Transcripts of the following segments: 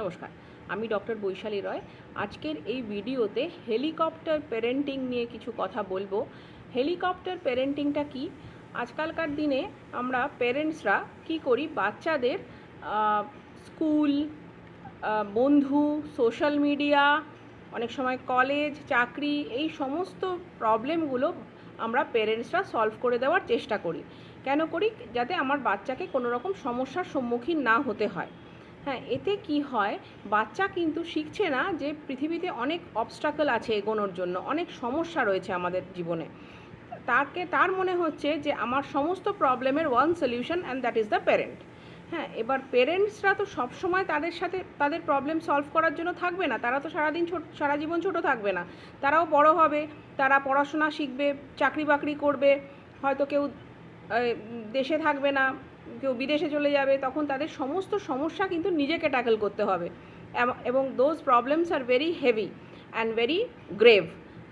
নমস্কার, আমি ডক্টর বৈশালী রয়। আজকের এই ভিডিওতে হেলিকপ্টার প্যারেন্টিং নিয়ে কিছু কথা বলব। হেলিকপ্টার প্যারেন্টিংটা কি? আজকালকার দিনে আমরা প্যারেন্টসরা কি করি? বাচ্চাদের স্কুল বন্ধু সোশ্যাল মিডিয়া অনেক সময় কলেজ চাকরি, এই সমস্ত প্রবলেমগুলো আমরা প্যারেন্টসরা সলভ করে দেওয়ার চেষ্টা করি। কেন করি? যাতে আমার বাচ্চাকে কোনো রকম সমস্যার সম্মুখীন না হতে হয়। হ্যাঁ এতে কি হয়? বাচ্চা কিন্তু শিখছে না যে পৃথিবীতে অনেক অবস্টাকল আছে এগোনোর জন্য, অনেক সমস্যা রয়েছে আমাদের জীবনে। তাকে তার মনে হচ্ছে যে আমার সমস্ত প্রবলেমের one solution and that is the parent হ্যাঁ এবার পেরেন্টসরা তো সবসময় তাদের সাথে, তাদের প্রবলেম সলভ করার জন্য থাকবে না। তারা তো সারাদিন ছোট, সারা জীবন ছোট থাকবে না। তারাও বড় হবে, তারা পড়াশোনা শিখবে চাকরি বাকরি করবে, হয়তো কেউ দেশে থাকবে না। কেউ বিদেশে চলে যাবে, তখন তাদের সমস্ত সমস্যা কিন্তু নিজেকে ট্যাকেল করতে হবে। এবং those problems are very heavy and very grave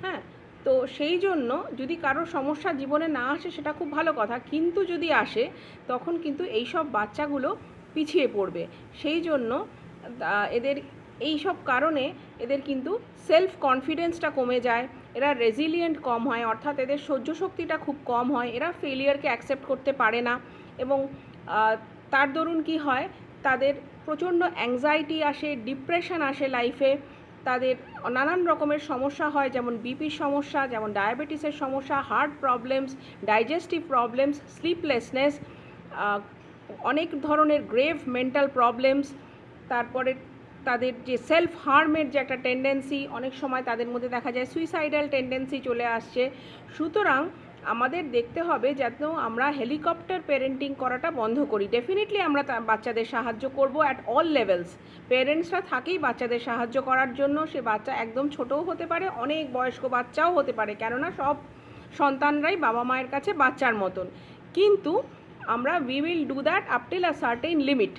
হ্যাঁ? তো সেই জন্য যদি কারোর সমস্যা জীবনে না আসে, সেটা খুব ভালো কথা। কিন্তু যদি আসে, তখন কিন্তু এই সব বাচ্চাগুলো পিছিয়ে পড়বে। সেই জন্য এদের এই সব কারণে এদের কিন্তু সেলফ কনফিডেন্সটা কমে যায়। এরা রেজিলিয়েন্ট কম হয়, অর্থাৎ এদের সহ্য শক্তিটা খুব কম হয়। এরা ফেলিয়ারকে অ্যাকসেপ্ট করতে পারে না। এবং তার দরুন কি হয়? তাদের প্রচণ্ড অ্যাংজাইটি আসে ডিপ্রেশন আসে লাইফে তাদের নানান রকমের সমস্যা হয়, যেমন বিপির সমস্যা, যেমন ডায়াবেটিসের সমস্যা heart problems digestive problems sleeplessness অনেক ধরনের গ্রেভ মেন্টাল প্রবলেমস তারপরে তাদের যে সেলফ হার্মের যে একটা টেন্ডেন্সি অনেক সময় তাদের মধ্যে দেখা যায় সুইসাইডাল টেন্ডেন্সি চলে আসছে। সুতরাং আমাদের দেখতে হবে যেন আমরা হেলিকপ্টার প্যারেন্টিং করাটা বন্ধ করি। ডেফিনেটলি আমরা বাচ্চাদের সাহায্য করব অ্যাট অল লেভেলস পেরেন্টসরা থাকেই বাচ্চাদের সাহায্য করার জন্য। সে বাচ্চা একদম ছোটও হতে পারে, অনেক বয়স্ক বাচ্চাও হতে পারে। কেননা সব সন্তানরাই বাবা মায়ের কাছে বাচ্চার মতন। কিন্তু আমরা we will do that up till a certain limit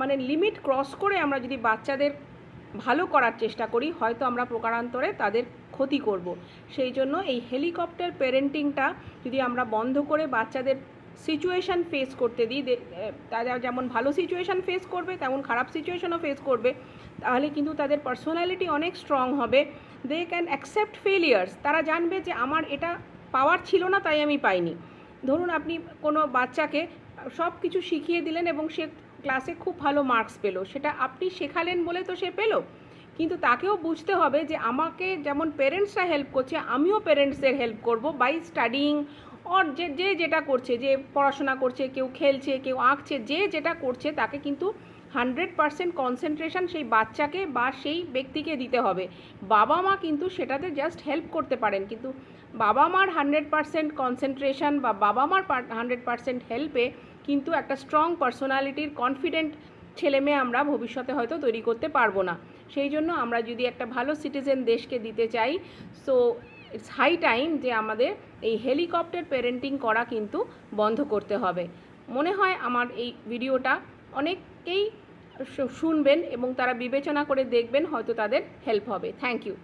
মানে লিমিট ক্রস করে আমরা যদি বাচ্চাদের ভালো করার চেষ্টা করি, হয়তো আমরা প্রকারান্তরে তাদের ক্ষতি করব। সেই জন্য এই হেলিকপ্টার প্যারেন্টিংটা যদি আমরা বন্ধ করে বাচ্চাদের সিচুয়েশান ফেস করতে দিই তারা যেমন ভালো সিচুয়েশান ফেস করবে, তেমন খারাপ সিচুয়েশানও ফেস করবে। তাহলে কিন্তু তাদের পার্সোনালিটি অনেক স্ট্রং হবে। দে ক্যান অ্যাকসেপ্ট ফেলিয়ার্স তারা জানবে যে আমার এটা পাওয়ার ছিল না, তাই আমি পাইনি। ধরুন আপনি কোনো বাচ্চাকে সব কিছু শিখিয়ে দিলেন এবং সে ক্লাসে খুব ভালো মার্কস পেল। সেটা আপনি শেখালেন বলে তো সে পেল? কিন্তু তাকেও বুঝতে হবে যে আমাকে যেমন পেরেন্টসরা হেল্প করছে, আমিও পেরেন্টসদের হেল্প করব বাই স্টাডিং অর যে যে যেটা করছে, যে পড়াশোনা করছে, কেউ খেলছে, কেউ আঁকছে, যে যেটা করছে তাকে কিন্তু হান্ড্রেড পারসেন্ট কনসেন্ট্রেশন সেই বাচ্চাকে বা সেই ব্যক্তিকে দিতে হবে। বাবা মা কিন্তু সেটাতে জাস্ট হেল্প করতে পারেন, কিন্তু বাবা মার হান্ড্রেড পারসেন্ট কনসেন্ট্রেশন বা বাবা মার হান্ড্রেড পারসেন্ট হেল্পে কিন্তু একটা স্ট্রং পার্সোনালিটির কনফিডেন্ট ছেলে মেয়ে আমরা ভবিষ্যতে হয়তো তৈরি করতে পারব না। সেই জন্য আমরা যদি একটা ভালো সিটিজেন দেশকে দিতে চাই সো ইটস হাই টাইম যে আমাদের এই হেলিকপ্টার প্যারেন্টিং করা কিন্তু বন্ধ করতে হবে। মনে হয় আমার এই ভিডিওটা অনেককেই শুনবেন এবং তারা বিবেচনা করে দেখবেন, হয়তো তাদের হেল্প হবে। Thank you